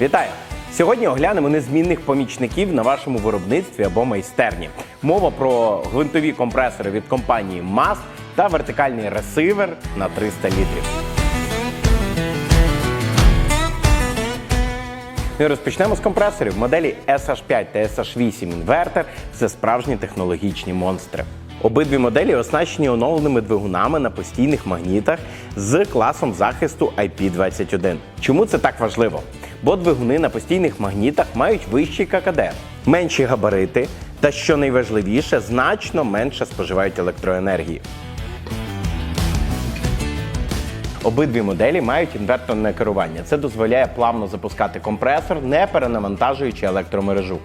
Вітаю! Сьогодні оглянемо незмінних помічників на вашому виробництві або майстерні. Мова про гвинтові компресори від компанії MAS та вертикальний ресивер на 300 літрів. Ну і розпочнемо з компресорів. Моделі SH5 та SH8 інвертор це справжні технологічні монстри. Обидві моделі оснащені оновленими двигунами на постійних магнітах з класом захисту IP21. Чому це так важливо? Бо двигуни на постійних магнітах мають вищий ККД, менші габарити та, що найважливіше, значно менше споживають електроенергії. Обидві моделі мають інверторне керування. Це дозволяє плавно запускати компресор, не перенавантажуючи електромережу.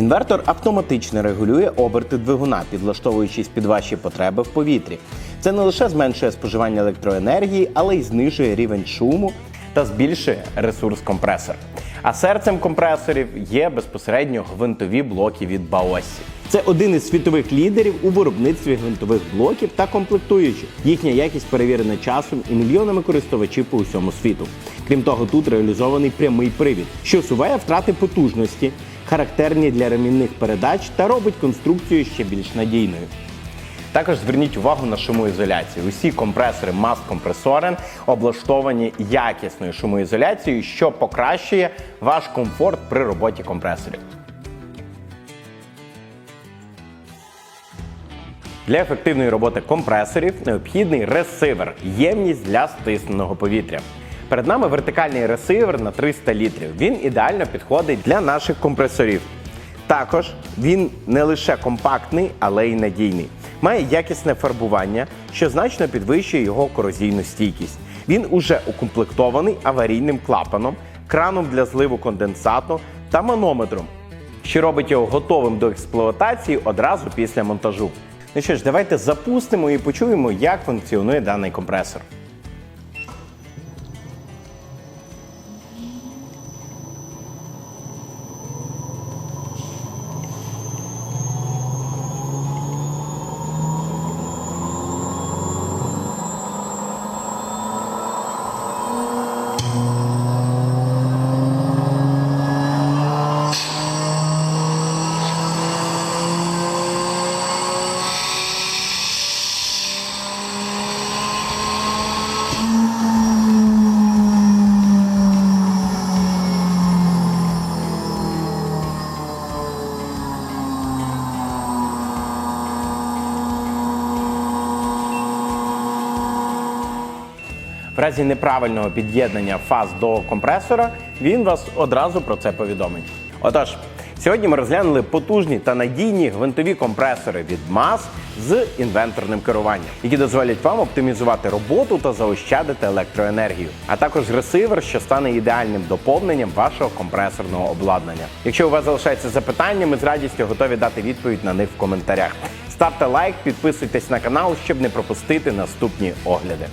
Інвертор автоматично регулює оберти двигуна, підлаштовуючись під ваші потреби в повітрі. Це не лише зменшує споживання електроенергії, але й знижує рівень шуму та збільшує ресурс компресора. А серцем компресорів є безпосередньо гвинтові блоки від Baossi. Це один із світових лідерів у виробництві гвинтових блоків та комплектуючих. Їхня якість перевірена часом і мільйонами користувачів по усьому світу. Крім того, тут реалізований прямий привід, що усуває втрати потужності, характерні для ремінних передач та робить конструкцію ще більш надійною. Також зверніть увагу на шумоізоляцію. Усі компресори Compressoren облаштовані якісною шумоізоляцією, що покращує ваш комфорт при роботі компресорів. Для ефективної роботи компресорів необхідний ресивер ємність для стисненого повітря. Перед нами вертикальний ресивер на 300 літрів. Він ідеально підходить для наших компресорів. Також він не лише компактний, але й надійний. Має якісне фарбування, що значно підвищує його корозійну стійкість. Він уже укомплектований аварійним клапаном, краном для зливу конденсату та манометром, що робить його готовим до експлуатації одразу після монтажу. Ну що ж, давайте запустимо і почуємо, як функціонує даний компресор. В разі неправильного під'єднання фаз до компресора він вас одразу про це повідомить. Отож, сьогодні ми розглянули потужні та надійні гвинтові компресори від MAS з інвенторним керуванням, які дозволять вам оптимізувати роботу та заощадити електроенергію, а також ресивер, що стане ідеальним доповненням вашого компресорного обладнання. Якщо у вас залишаються запитання, ми з радістю готові дати відповідь на них в коментарях. Ставте лайк, підписуйтесь на канал, щоб не пропустити наступні огляди.